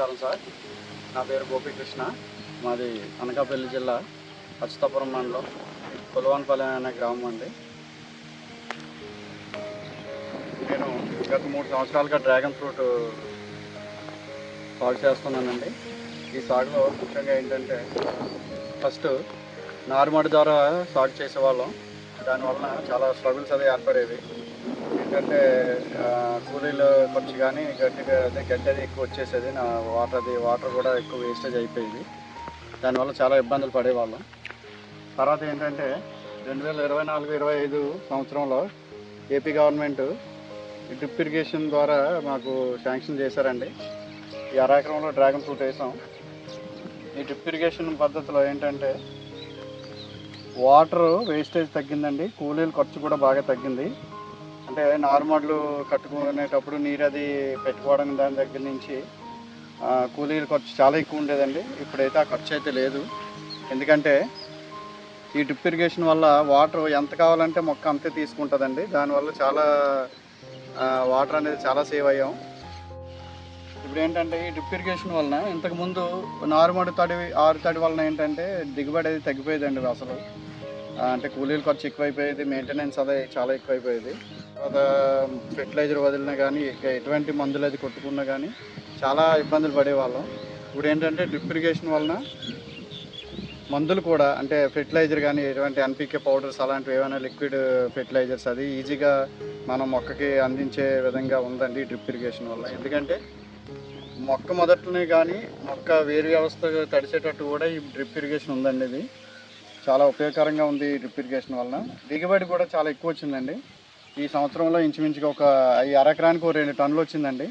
నమస్కారం సార్. నా పేరు గోపీకృష్ణ. మాది అనకాపల్లి జిల్లా అచ్యుతాపురం మండలం కొలవాన్పల్లి అనే గ్రామం అండి. నేను గత మూడు సంవత్సరాలుగా డ్రాగన్ ఫ్రూట్ సాగు చేస్తున్నానండి. ఈ సాగులో ముఖ్యంగా ఏంటంటే ఫస్ట్ నారుమడి ద్వారా సాగు చేసేవాళ్ళం. దానివల్ల చాలా స్ట్రగుల్స్ అవి ఏర్పడేవి. ఏంటంటే కూలీలు ఖర్చు కానీ గడ్డి అదే గడ్డి అది ఎక్కువ వచ్చేసేది. నా వాటర్ అది వాటర్ కూడా ఎక్కువ వేస్టేజ్ అయిపోయింది. దానివల్ల చాలా ఇబ్బందులు పడేవాళ్ళం. తర్వాత ఏంటంటే రెండు వేల ఇరవై నాలుగు ఇరవై ఐదు సంవత్సరంలో ఏపీ గవర్నమెంట్ డ్రిప్ ఇరిగేషన్ ద్వారా మాకు శాంక్షన్ చేశారండి. ఈ అరాకరంలో డ్రాగన్ ఫ్రూట్ వేసాం. ఈ డ్రిప్ ఇరిగేషన్ పద్ధతిలో ఏంటంటే వాటర్ వేస్టేజ్ తగ్గిందండి. కూలీల ఖర్చు కూడా బాగా తగ్గింది. అంటే నార్మల్లు కట్టుకునేటప్పుడు నీరు అది పెట్టుకోవడం దాని దగ్గర నుంచి కూలీల ఖర్చు చాలా ఎక్కువ ఉండేదండి. ఇప్పుడైతే ఆ ఖర్చు అయితే లేదు. ఎందుకంటే ఈ డ్రిప్ ఇరిగేషన్ వల్ల వాటర్ ఎంత కావాలంటే మొక్క అంతే తీసుకుంటుందండి. దానివల్ల చాలా వాటర్ అనేది చాలా సేవ్ అయ్యాం. ఇప్పుడు ఏంటంటే ఈ డ్రిప్ ఇరిగేషన్ వలన ఇంతకుముందు నారుమడి తడి ఆరు తడి వలన ఏంటంటే దిగుబడి అది తగ్గిపోయేదండి అసలు. అంటే కూలీల ఖర్చు ఎక్కువైపోయేది మెయింటెనెన్స్ అదే చాలా ఎక్కువైపోయేది. తర్వాత ఫెర్టిలైజర్ వదిలినా కానీ ఎటువంటి మందులు అది కొట్టుకున్నా కానీ చాలా ఇబ్బందులు పడేవాళ్ళం. ఇప్పుడు ఏంటంటే డ్రిప్ ఇరిగేషన్ వలన మందులు కూడా అంటే ఫెర్టిలైజర్ కానీ ఎటువంటి ఎన్పికే పౌడర్స్ అలాంటివి ఏమైనా లిక్విడ్ ఫెర్టిలైజర్స్ అది ఈజీగా మనం మొక్కకి అందించే విధంగా ఉందండి డ్రిప్ ఇరిగేషన్ వల్ల. ఎందుకంటే మొక్క మొదట్లోనే కానీ మొక్క వేరు వ్యవస్థ తడిసేటట్టు కూడా ఈ డ్రిప్ ఇరిగేషన్ ఉందండి ఇది. చాలా ఉపయోగకరంగా ఉంది డ్రిప్ ఇరిగేషన్ వలన. దిగుబడి కూడా చాలా ఎక్కువ వచ్చిందండి. ఈ సంవత్సరంలో ఇంచుమించుగా ఒక ఈ అరెకరానికి ఒక రెండు టన్నులు వచ్చిందండి.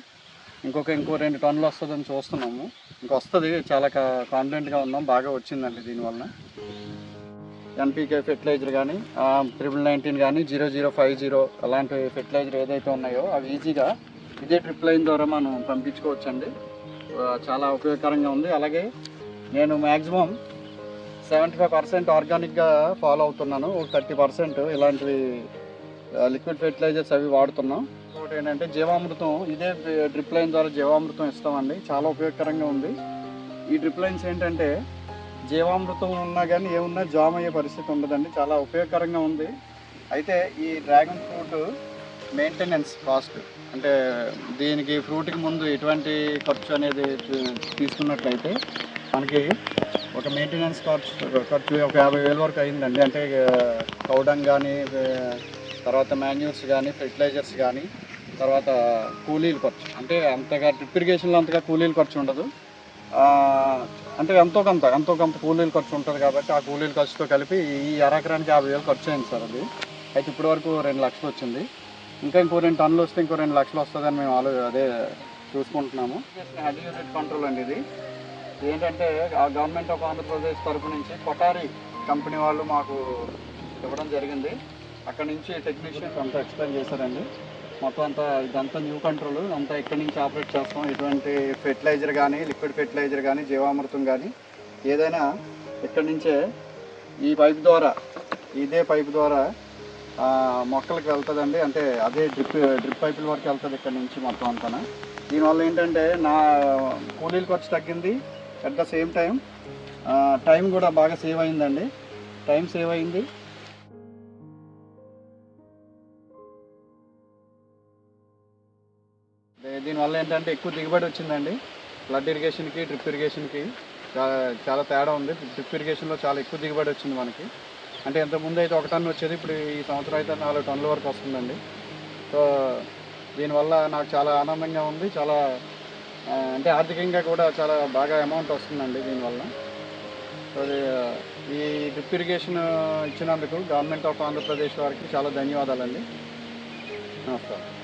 ఇంకొక ఇంకో రెండు టన్నులు వస్తుందని చూస్తున్నాము. ఇంక వస్తుంది చాలా కాన్ఫిడెంట్గా ఉన్నాం బాగా వచ్చిందండి దీనివలన ఎన్పీకే ఫెర్టిలైజర్ కానీ ట్రిపుల్ నైన్టీన్ కానీ జీరో జీరో ఫైవ్ జీరో అలాంటి ఫెర్టిలైజర్ ఏదైతే ఉన్నాయో అవి ఈజీగా ఇదే ట్రిప్ లైన్ ద్వారా మనం పంపించుకోవచ్చండి. చాలా ఉపయోగకరంగా ఉంది. అలాగే నేను మ్యాక్సిమం సెవెంటీ ఫైవ్ పర్సెంట్ ఆర్గానిక్గా ఫాలో అవుతున్నాను. ఒక థర్టీ పర్సెంట్ ఇలాంటివి లిక్విడ్ ఫెర్టిలైజర్స్ అవి వాడుతున్నాం. ఒకటి ఏంటంటే జీవామృతం ఇదే డ్రిప్ లైన్ ద్వారా జీవామృతం ఇస్తామండి. చాలా ఉపయోగకరంగా ఉంది. ఈ డ్రిప్ లైన్స్ ఏంటంటే జీవామృతం ఉన్నా కానీ ఏమున్నా జామ్ అయ్యే పరిస్థితి ఉండదండి. చాలా ఉపయోగకరంగా ఉంది. అయితే ఈ డ్రాగన్ ఫ్రూట్ మెయింటెనెన్స్ కాస్ట్ అంటే దీనికి ఫ్రూట్కి ముందు ఎటువంటి ఖర్చు అనేది తీసుకున్నట్లయితే మనకి ఒక మెయింటెనెన్స్ ఖర్చు ఖర్చు ఒక యాభై వేల వరకు అయిందండి. అంటే కౌడంగ్ కానీ తర్వాత మాన్యూర్స్ కానీ ఫెర్టిలైజర్స్ కానీ తర్వాత కూలీలు ఖర్చు. అంటే అంతగా డ్రిప్ ఇరిగేషన్లో అంతగా కూలీల ఖర్చు ఉండదు. అంటే ఎంతో కొంత ఎంతో కొంత కూలీల ఖర్చు ఉంటుంది కాబట్టి ఆ కూలీల ఖర్చుతో కలిపి ఈ అరెకరానికి యాభై వేలు ఖర్చు అయింది సార్ అది. అయితే ఇప్పటి వరకు రెండు లక్షలు వచ్చింది. ఇంకా ఇంకో రెండు టన్నులు వస్తే ఇంకో రెండు లక్షలు వస్తుందని మేము ఆలో అదే చూసుకుంటున్నాము. హెడ్ కంట్రోల్ అండి ఇది. ఏంటంటే ఆ గవర్నమెంట్ ఆఫ్ ఆంధ్రప్రదేశ్ తరపు నుంచి కొటారి కంపెనీ వాళ్ళు మాకు ఇవ్వడం జరిగింది. అక్కడ నుంచి టెక్నీషియన్స్ అంతా ఎక్స్ప్లెయిన్ చేశారండి. మొత్తం అంతా ఇదంతా న్యూ కంట్రోల్ అంతా ఇక్కడి నుంచి ఆపరేట్ చేస్తాం? ఎటువంటి ఫెర్టిలైజర్ కానీ లిక్విడ్ ఫెర్టిలైజర్ కానీ జీవామృతం కానీ ఏదైనా ఇక్కడి నుంచే ఈ పైప్ ద్వారా ఇదే పైప్ ద్వారా మొక్కలకు వెళ్తుందండి. అంటే అదే డ్రిప్ డ్రిప్ పైపుల వరకు వెళ్తుంది ఇక్కడ నుంచి మొత్తం అంతా దీనివల్ల ఏంటంటే నా కూలీల ఖర్చు తగ్గింది. At the same time time కూడా బాగా సేవ్ అయిందండి. టైం సేవ్ అయింది. దీనివల్ల ఏంటంటే ఎక్కువ దిగుబడి వచ్చిందండి. ఫ్లడ్ ఇరిగేషన్కి డ్రిప్ ఇరిగేషన్కి చాలా తేడా ఉంది. డ్రిప్ ఇరిగేషన్లో చాలా ఎక్కువ దిగుబడి వచ్చింది మనకి. అంటే ఇంతకుముందు అయితే ఒక టన్ను వచ్చేది ఇప్పుడు ఈ సంవత్సరం అయితే నాలుగు టన్నుల వరకు వస్తుందండి. సో దీనివల్ల నాకు చాలా ఆనందంగా ఉంది. చాలా అంటే ఆర్థికంగా కూడా చాలా బాగా అమౌంట్ వస్తుందండి దీనివల్ల. సో ఈ డ్రిప్ ఇరిగేషన్ ఇచ్చినందుకు గవర్నమెంట్ ఆఫ్ ఆంధ్రప్రదేశ్ వారికి చాలా ధన్యవాదాలండి. నమస్కారం.